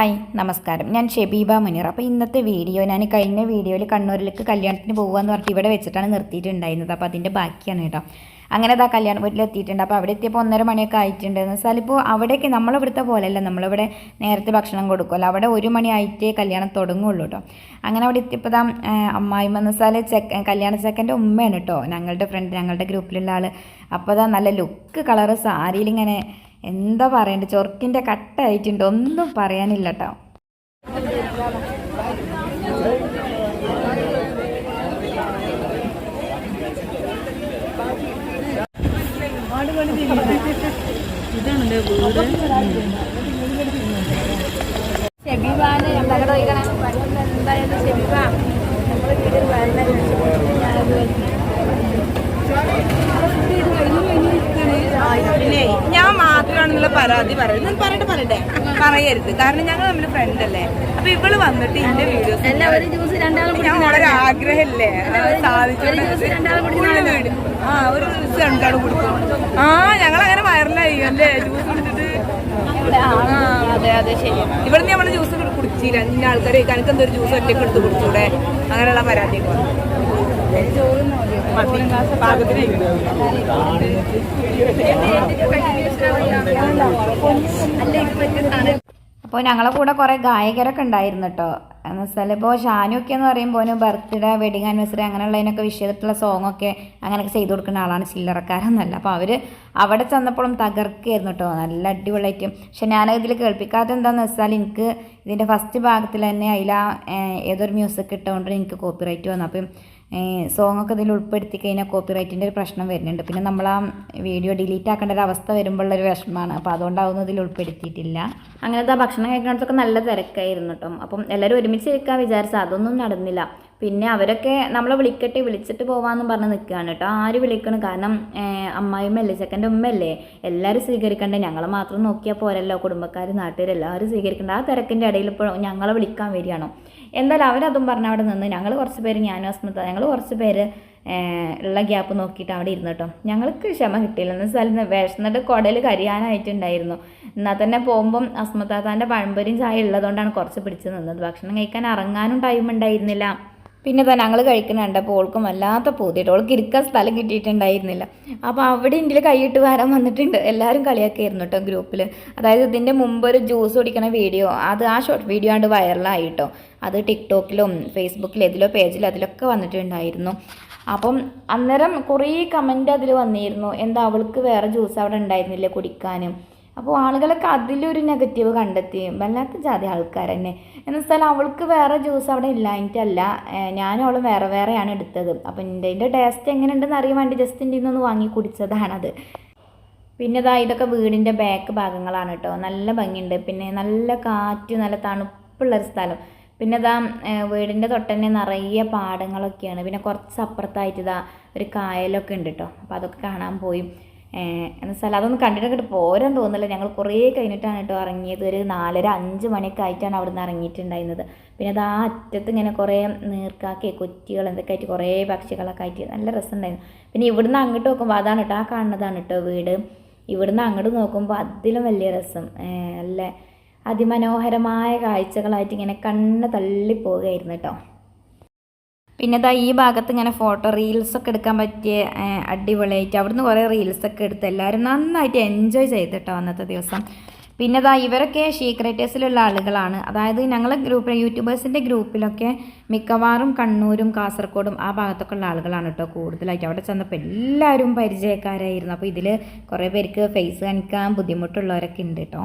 Hi നമസ്കാരം. ഞാൻ ഷെബീബ മുനീർ. അപ്പോൾ ഇന്നത്തെ വീഡിയോ ഞാൻ കഴിഞ്ഞ വീഡിയോയിൽ കണ്ണൂരിലേക്ക് കല്യാണത്തിന് പോകുകയെന്ന് പറഞ്ഞിട്ട് ഇവിടെ വെച്ചിട്ടാണ് നിർത്തിയിട്ടുണ്ടായിരുന്നത്. അപ്പോൾ അതിന്റെ ബാക്കിയാണ് കേട്ടോ. അങ്ങനെ ഇതാ കല്യാണ വീട്ടിൽ എത്തിയിട്ടുണ്ട്. അപ്പോൾ അവിടെ എത്തിയപ്പോൾ ഒന്നര മണിയൊക്കെ ആയിട്ടുണ്ട് എന്ന് വെച്ചാൽ ഇപ്പോൾ അവിടേക്ക് നമ്മളിവിടുത്തെ പോലെയല്ല. നമ്മളിവിടെ നേരത്തെ ഭക്ഷണം കൊടുക്കുമല്ലോ അവിടെ ഒരു മണി ആയിട്ടേ കല്യാണം തുടങ്ങുള്ളൂ കേട്ടോ. അങ്ങനെ അവിടെ എത്തിയപ്പോൾ താ അമ്മായിമ്മ എന്ന് വെച്ചാൽ ചെക്ക കല്യാണ ചെക്കന്റെ ഉമ്മയാണ് കേട്ടോ. ഞങ്ങളുടെ ഫ്രണ്ട് ഞങ്ങളുടെ ഗ്രൂപ്പിലുള്ള ആൾ അപ്പോൾ അതാ നല്ല ലുക്ക് കളറ് സാരിയിലിങ്ങനെ എന്താ പറയണ്ട? ചൊറുക്കിന്റെ കട്ടായിട്ടുണ്ട്. ഒന്നും പറയാനില്ല കേട്ടോ എന്തായാലും ചോദിക്കണേ എന്തായാലും ഷെബീബ നമ്മൾ വീട്ടിൽ പിന്നെ ഞാൻ മാത്രമാണെന്നുള്ള പരാതി പറയുന്നത്. ഞാൻ പറയട്ടെ പറയട്ടെ. പറയരുത്. കാരണം ഞങ്ങൾ തമ്മിൽ ഫ്രണ്ട് അല്ലേ? അപ്പൊ ഇവൾ വന്നിട്ട് എന്റെ വീഡിയോസ് ഞാൻ വളരെ ആഗ്രഹമല്ലേ? സാധിച്ചു ആ ഒരു ജ്യൂസ് രണ്ടാൾ കുടിക്കും. ആ ഞങ്ങൾ അങ്ങനെ വയറിലായി അല്ലേ? ജ്യൂസ് കുടിച്ചിട്ട്. അതെ അതെ ശരി നമ്മൾ ജ്യൂസ് കുടിച്ചില്ല ഇന്ന ആൾക്കാർ എനിക്ക് എന്തൊരു ജ്യൂസ് ഒറ്റയ്ക്ക് എടുത്ത് കുടിച്ചൂടെ? അങ്ങനെയുള്ള പരാതിയൊക്കെ മതി. അപ്പോൾ ഞങ്ങളെ കൂടെ കുറേ ഗായകരൊക്കെ ഉണ്ടായിരുന്നു കേട്ടോ എന്ന് വെച്ചാൽ ഇപ്പോൾ ഷാനുവൊക്കെ എന്ന് പറയുമ്പോൾ ബർത്ത്ഡേ വെഡിങ് ആനിവേഴ്സറി അങ്ങനെയുള്ളതിനൊക്കെ വിഷ് ചെയ്തിട്ടുള്ള സോങ്ങൊക്കെ അങ്ങനെയൊക്കെ ചെയ്ത് കൊടുക്കുന്ന ആളാണ് ചില്ലറക്കാരെന്നല്ല അപ്പോൾ അവർ അവിടെ ചെന്നപ്പോഴും തകർക്കായിരുന്നു കേട്ടോ നല്ല അടിപൊളിയായിട്ട്. പക്ഷെ ഞാൻ ഇതിൽ കേൾപ്പിക്കാത്ത എന്താണെന്ന് വെച്ചാൽ എനിക്ക് ഇതിന്റെ ഫസ്റ്റ് ഭാഗത്തിൽ തന്നെ അതിൽ ഏതൊരു മ്യൂസിക് ഇട്ടുകൊണ്ട് എനിക്ക് കോപ്പിറൈറ്റ് വന്നു. അപ്പം സോങ്ങൊക്കെ ഇതിൽ ഉൾപ്പെടുത്തി കഴിഞ്ഞാൽ കോപ്പിറൈറ്റിന്റെ ഒരു പ്രശ്നം വരുന്നുണ്ട്. പിന്നെ നമ്മൾ ആ വീഡിയോ ഡിലീറ്റ് ആക്കേണ്ട ഒരു അവസ്ഥ വരുമ്പോഴുള്ളൊരു വിഷമമാണ് അപ്പോൾ അതുകൊണ്ടാവുന്നു ഇതിൽ ഉൾപ്പെടുത്തിയിട്ടില്ല. അങ്ങനത്തെ ഭക്ഷണം കഴിക്കുന്നിടത്തൊക്കെ നല്ല തിരക്കായിരുന്നു കേട്ടോ. അപ്പം എല്ലാവരും ഒരുമിച്ച് ഇരിക്കാൻ വിചാരിച്ച അതൊന്നും നടന്നില്ല. പിന്നെ അവരൊക്കെ നമ്മളെ വിളിക്കട്ടെ വിളിച്ചിട്ട് പോവാമെന്ന് പറഞ്ഞ് നിൽക്കുകയാണ് കേട്ടോ. ആര് വിളിക്കണം? കാരണം അമ്മായിമ്മല്ലേ ചെക്കന്റെ ഉമ്മയല്ലേ? എല്ലാവരും സ്വീകരിക്കണ്ടേ? ഞങ്ങൾ മാത്രം നോക്കിയാൽ പോരല്ലോ കുടുംബക്കാർ നാട്ടുകാർ എല്ലാവരും സ്വീകരിക്കണ്ട. ആ തിരക്കിന്റെ ഇടയിൽ ഇപ്പോൾ ഞങ്ങളെ വിളിക്കാൻ വരികയാണോ. എന്തായാലും അവരതും പറഞ്ഞ് അവിടെ നിന്ന് ഞങ്ങൾ കുറച്ച് പേര് ഞാനും അസ്മിത ഞങ്ങൾ കുറച്ച് പേര് ഉള്ള ഗ്യാപ്പ് നോക്കിയിട്ട് അവിടെ ഇരുന്നു കേട്ടോ. ഞങ്ങൾക്ക് ക്ഷമ കിട്ടിയില്ല. എന്ന് വെച്ചാൽ വിഷന്നിട്ട് കുടയിൽ കരിയാനായിട്ടുണ്ടായിരുന്നു. എന്നാൽ തന്നെ പോകുമ്പം അസ്മത്താത്താന്റെ പഴംപൊരിയും ചായ ഉള്ളതുകൊണ്ടാണ് കുറച്ച് പിടിച്ച് നിന്നത്. ഭക്ഷണം കഴിക്കാൻ ഇറങ്ങാനും ടൈം ഉണ്ടായിരുന്നില്ല. പിന്നെ തന്നെ ഞങ്ങൾ കഴിക്കുന്നുണ്ട് അപ്പോൾ ഓൾക്കും വല്ലാത്ത പൂതിയിട്ട് ഓൾക്ക് ഇരിക്കാൻ സ്ഥലം കിട്ടിയിട്ടുണ്ടായിരുന്നില്ല. അപ്പോൾ അവിടെ ഇന്ത്യയിൽ കൈയിട്ട് വരാൻ വന്നിട്ടുണ്ട്. എല്ലാവരും കളിയാക്കിയിരുന്നു കേട്ടോ ഗ്രൂപ്പിൽ അതായത് ഇതിന്റെ മുമ്പ് ഒരു ജ്യൂസ് കുടിക്കണ വീഡിയോ അത് ആ ഷോർട്ട് വീഡിയോ ആണ്ട് വൈറലായി കേട്ടോ അത് ടിക്ടോക്കിലും ഫേസ്ബുക്കിലും ഇതിലോ പേജിലും അതിലൊക്കെ വന്നിട്ടുണ്ടായിരുന്നു. അപ്പം അന്നേരം കുറേ കമന്റ് അതിൽ വന്നിരുന്നു. എന്താ അവൾക്ക് വേറെ ജ്യൂസ് അവിടെ ഉണ്ടായിരുന്നില്ല കുടിക്കാനും? അപ്പോൾ ആളുകളൊക്കെ അതിലൊരു നെഗറ്റീവ് കണ്ടെത്തി. വല്ലാത്ത ജാതി ആൾക്കാർ തന്നെ എന്ന് വെച്ചാൽ അവൾക്ക് വേറെ ജ്യൂസ് അവിടെ ഇല്ലാഞ്ഞിട്ടല്ല ഞാനും അവളും വേറെ വേറെയാണ് എടുത്തത്. അപ്പം എന്റെ ഇതിന്റെ ടേസ്റ്റ് എങ്ങനെയുണ്ടെന്ന് അറിയാൻ വേണ്ടി ജസ്റ്റ് എന്റെ ഒന്ന് വാങ്ങി കുടിച്ചതാണത്. പിന്നെ ഇതാ ഇതൊക്കെ വീടിന്റെ ബാക്ക് ഭാഗങ്ങളാണ് കേട്ടോ നല്ല ഭംഗിയുണ്ട്. പിന്നെ നല്ല കാറ്റ് നല്ല തണുപ്പുള്ളൊരു സ്ഥലം. പിന്നെ ഇതാ വീടിന്റെ തൊട്ടന്നെ നിറയെ പാടങ്ങളൊക്കെയാണ്. പിന്നെ കുറച്ച് അപ്പുറത്തായിട്ട് ഇതാ ഒരു കായലൊക്കെ ഉണ്ട് കേട്ടോ അപ്പോൾ അതൊക്കെ കാണാൻ പോയി. എന്ന് വെച്ചാൽ അതൊന്നും കണ്ടിട്ട് പോരാൻ തോന്നില്ല ഞങ്ങൾ കുറേ കഴിഞ്ഞിട്ടാണ് കേട്ടോ ഇറങ്ങിയത്. ഒരു നാലര അഞ്ച് മണിയൊക്കെ ആയിട്ടാണ് അവിടെ നിന്ന് ഇറങ്ങിയിട്ടുണ്ടായിരുന്നത്. പിന്നെ അത് ആ അറ്റത്ത് ഇങ്ങനെ കുറേ നീർക്കാക്കി കൊറ്റികൾ എന്തൊക്കെ ആയിട്ട് കുറേ പക്ഷികളൊക്കെ ആയിട്ട് നല്ല രസമുണ്ടായിരുന്നു. പിന്നെ ഇവിടുന്ന് അങ്ങോട്ട് നോക്കുമ്പോൾ അതാണ് കേട്ടോ ആ കാണുന്നതാണ് കേട്ടോ വീട്. ഇവിടുന്ന് അങ്ങോട്ട് നോക്കുമ്പോൾ അതിലും വലിയ രസം. നല്ല അതിമനോഹരമായ കാഴ്ചകളായിട്ട് ഇങ്ങനെ കണ്ണ് തള്ളിപ്പോവുകയായിരുന്നു കേട്ടോ. പിന്നെ ഇതാ ഈ ഭാഗത്ത് ഇങ്ങനെ ഫോട്ടോ റീൽസൊക്കെ എടുക്കാൻ പറ്റിയ അടിപൊളിയായിട്ട് അവിടുന്ന് കുറേ റീൽസൊക്കെ എടുത്ത് എല്ലാവരും നന്നായിട്ട് എൻജോയ് ചെയ്തിട്ടോ അന്നത്തെ ദിവസം. പിന്നെ ഇതാ ഇവരൊക്കെ ഷീക്രേറ്റേഴ്സിലുള്ള ആളുകളാണ്. അതായത് ഞങ്ങളെ ഗ്രൂപ്പ് യൂട്യൂബേഴ്സിന്റെ ഗ്രൂപ്പിലൊക്കെ മിക്കവാറും കണ്ണൂരും കാസർഗോഡും ആ ഭാഗത്തൊക്കെ ഉള്ള ആളുകളാണ് കേട്ടോ കൂടുതലായിട്ട്. അവിടെ ചെന്നപ്പോൾ എല്ലാവരും പരിചയക്കാരായിരുന്നു. അപ്പോൾ ഇതിൽ കുറേ പേർക്ക് ഫേസ് കാണിക്കാൻ ബുദ്ധിമുട്ടുള്ളവരൊക്കെ ഉണ്ട് കേട്ടോ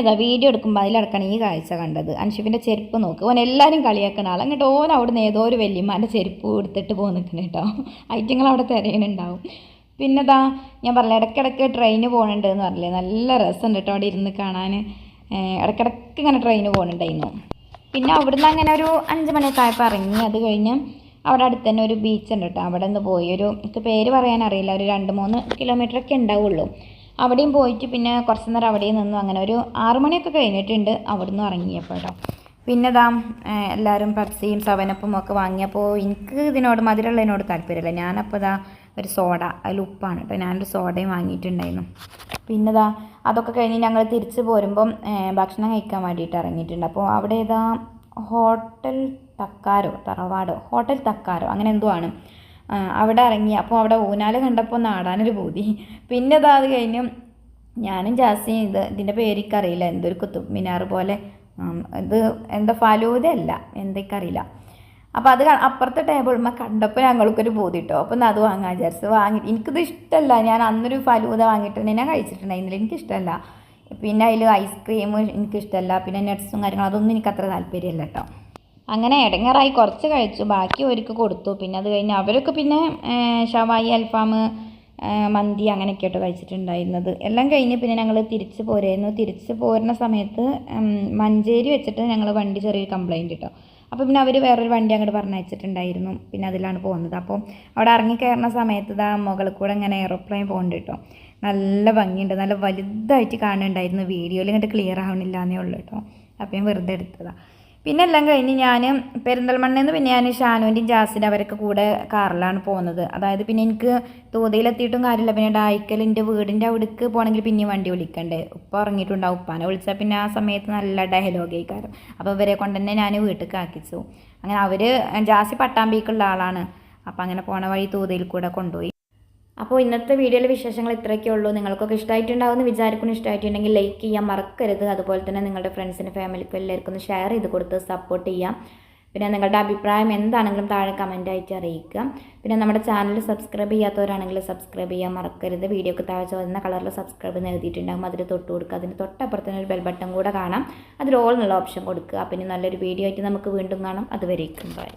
അതാ വീഡിയോ എടുക്കുമ്പോൾ അതിലടക്കണം ഈ കാഴ്ച കണ്ടത്. അൻഷിഫിന്റെ ചെരുപ്പ് നോക്ക്. ഓൻ എല്ലാവരും കളിയാക്കണ ആൾ അങ്ങോട്ട് ഓൻ അവിടെ നിന്ന് ഏതോ ഒരു വല്യമ്മാന്റെ ചെരുപ്പ് എടുത്തിട്ട് പോയി നിൽക്കണം കേട്ടോ ഐറ്റങ്ങൾ അവിടെ തിരയണുണ്ടാവും. പിന്നെ ഇതാ ഞാൻ പറഞ്ഞ ഇടയ്ക്കിടയ്ക്ക് ട്രെയിന് പോകുന്നുണ്ട് എന്ന് പറഞ്ഞില്ലേ? നല്ല രസമുണ്ട് കേട്ടോ അവിടെ ഇരുന്ന് കാണാൻ ഇടയ്ക്കിടയ്ക്ക് ഇങ്ങനെ ട്രെയിന് പോകുന്നുണ്ടായിരുന്നു പിന്നെ അവിടുന്ന് അങ്ങനെ ഒരു അഞ്ച് മണിയൊക്കെ ആയപ്പോൾ ഇറങ്ങി. അത് കഴിഞ്ഞ് അവിടെ അടുത്ത് തന്നെ ഒരു ബീച്ച് ഉണ്ട് കേട്ടോ അവിടെ നിന്ന് പോയി. ഒരു പേര് പറയാൻ അറിയില്ല ഒരു രണ്ട് മൂന്ന് കിലോമീറ്ററൊക്കെ ഉണ്ടാവുള്ളൂ. അവിടെയും പോയിട്ട് പിന്നെ കുറച്ച് നേരം അവിടെയും നിന്നു. അങ്ങനെ ഒരു ആറ് മണിയൊക്കെ കഴിഞ്ഞിട്ടുണ്ട് അവിടുന്ന് ഇറങ്ങിയപ്പോൾ കേട്ടോ. പിന്നെ ദാം എല്ലാവരും പെപ്സിയും സവനപ്പും ഒക്കെ വാങ്ങിയപ്പോൾ എനിക്ക് ഇതിനോട് മധുരമുള്ളതിനോട് താല്പര്യമില്ല. ഞാനപ്പോൾ ഇതാ ഒരു സോഡ അതിൽ ഉപ്പാണ് കേട്ടോ. ഞാനൊരു സോഡയും വാങ്ങിയിട്ടുണ്ടായിരുന്നു. പിന്നെ ഇതാ അതൊക്കെ കഴിഞ്ഞ് ഞങ്ങൾ തിരിച്ച് പോരുമ്പം ഭക്ഷണം കഴിക്കാൻ വേണ്ടിയിട്ട് ഇറങ്ങിയിട്ടുണ്ട്. അപ്പോൾ അവിടെ ഇതാ ഹോട്ടൽ തക്കാരോ തറവാടോ ഹോട്ടൽ തക്കാരോ അങ്ങനെ എന്തോ ആണ്. ആ, അവിടെ ഇറങ്ങി. അപ്പോൾ അവിടെ ഊനാല് കണ്ടപ്പോൾ നാടാനൊരു പൂതി. പിന്നെ ഇതാ അത് കഴിഞ്ഞ് ഞാനും ജാസിയും ഇത് ഇതിന്റെ പേരിക്കറിയില്ല. എന്തൊരു കുത്തും മിനാർ പോലെ. ഇത് എന്താ ഫലൂത അല്ല എന്തൊക്കെ അപ്പോൾ അത് അപ്പുറത്തെ ടേബിൾമ കണ്ടപ്പോൾ ഞങ്ങൾക്കൊരു ബോധി കിട്ടും. അപ്പം അത് വാങ്ങാൻ വിചാരിച്ചു. വാങ്ങി എനിക്കിത് ഇഷ്ടമല്ല. ഞാൻ അന്നൊരു ഫലൂത വാങ്ങിയിട്ടുണ്ട് ഞാൻ കഴിച്ചിട്ടുണ്ടായിരുന്നില്ല എനിക്കിഷ്ടമല്ല. പിന്നെ അതിൽ ഐസ്ക്രീം എനിക്കിഷ്ടമല്ല. പിന്നെ നട്ട്സും കാര്യങ്ങളും അതൊന്നും എനിക്ക് അത്ര താല്പര്യമില്ല കേട്ടോ. അങ്ങനെ ഇടങ്ങറായി. കുറച്ച് കഴിച്ചു. ബാക്കി ഒരുക്ക് കൊടുത്തു. പിന്നെ അത് കഴിഞ്ഞ് അവരൊക്കെ പിന്നെ ഷവായി അൽഫാം മന്തി അങ്ങനെയൊക്കെ ആയിട്ട് കഴിച്ചിട്ടുണ്ടായിരുന്നത്. എല്ലാം കഴിഞ്ഞ് പിന്നെ ഞങ്ങൾ തിരിച്ച് പോരായിരുന്നു. തിരിച്ച് പോരുന്ന സമയത്ത് മഞ്ചേരി വെച്ചിട്ട് ഞങ്ങൾ വണ്ടി ചെറിയൊരു കംപ്ലൈന്റ് കിട്ടും അപ്പോൾ പിന്നെ അവർ വേറൊരു വണ്ടി അങ്ങോട്ട് പറഞ്ഞയച്ചിട്ടുണ്ടായിരുന്നു. പിന്നെ അതിലാണ് പോകുന്നത്. അപ്പോൾ അവിടെ ഇറങ്ങി കയറുന്ന സമയത്ത് ഇതാ മുകളിൽ കൂടെ ഇങ്ങനെ എയറോപ്ലെയിൻ പോകുന്നുണ്ട് കേട്ടോ. നല്ല ഭംഗിയുണ്ട്. നല്ല വലുതായിട്ട് കാണുന്നുണ്ടായിരുന്നു. വീഡിയോയിൽ ഇങ്ങോട്ട് ക്ലിയർ ആവണില്ല എന്നേ ഉള്ളൂ കേട്ടോ. അപ്പം ഞാൻ വെറുതെ എടുത്തതാണ് പിന്നെ എല്ലാം കഴിഞ്ഞ് ഞാൻ പെരിന്തൽമണ്ണയിൽ നിന്ന് പിന്നെ ഞാൻ ഷാനുവിന്റെയും ജാസിന്റെ അവരൊക്കെ കൂടെ കാറിലാണ് പോകുന്നത് അതായത് പിന്നെ എനിക്ക് തോതിയിലെത്തിയിട്ടും കാര്യമില്ല. പിന്നെ ഡായ്ക്കലിന്റെ വീടിന്റെ അവിടേക്ക് പോകണമെങ്കിൽ പിന്നെയും വണ്ടി വിളിക്കണ്ടേ. ഉപ്പ ഇറങ്ങിയിട്ടുണ്ടാവും ഉപ്പാനെ വിളിച്ചാൽ പിന്നെ ആ സമയത്ത് നല്ല ഡയലോഗ് ആയിക്കാരും. അപ്പോൾ ഇവരെ കൊണ്ട് തന്നെ ഞാൻ വീട്ടിലേക്ക് ആക്കിച്ചു. അങ്ങനെ അവർ ജാസി പട്ടാമ്പിക്കുള്ള ആളാണ്. അപ്പോൾ അങ്ങനെ പോണ വഴി തോതിയിൽ കൂടെ കൊണ്ടുപോയി. അപ്പോൾ ഇന്നത്തെ വീഡിയോയിലെ വിശേഷങ്ങൾ ഇത്രയൊക്കെ ഉള്ളൂ. നിങ്ങൾക്കൊക്കെ ഇഷ്ടമായിട്ടുണ്ടാവുമെന്ന് വിചാരിക്കുന്നു. ഇഷ്ടമായിട്ടുണ്ടെങ്കിൽ ലൈക്ക് ചെയ്യാൻ മറക്കരുത്. അതുപോലെ തന്നെ നിങ്ങളുടെ ഫ്രണ്ട്സിന് ഫാമിലിക്കും എല്ലാവർക്കും ഒന്ന് ഷെയർ ചെയ്ത് കൊടുത്ത് സപ്പോർട്ട് ചെയ്യാം. പിന്നെ നിങ്ങളുടെ അഭിപ്രായം എന്താണെങ്കിലും താഴെ കമന്റ് ആയിട്ട് അറിയിക്കുക. പിന്നെ നമ്മുടെ ചാനൽ സബ്സ്ക്രൈബ് ചെയ്യാത്തവരാണെങ്കിൽ സബ്സ്ക്രൈബ് ചെയ്യാൻ മറക്കരുത്. വീഡിയോക്ക് താഴെ ചുവന്ന കളറിൽ സബ്സ്ക്രൈബ് എന്ന് അതിൽ തൊട്ട് കൊടുക്കുക. അതിന് തൊട്ടപ്പുറത്ത് ഒരു ബെൽ ബട്ടൺ കൂടെ കാണാം. അതിൽ ഓൾ എന്നുള്ള ഓപ്ഷൻ കൊടുക്കുക. പിന്നെ നല്ലൊരു വീഡിയോ ആയിട്ട് നമുക്ക് വീണ്ടും കാണാം. അതുവരേക്കും. ബൈ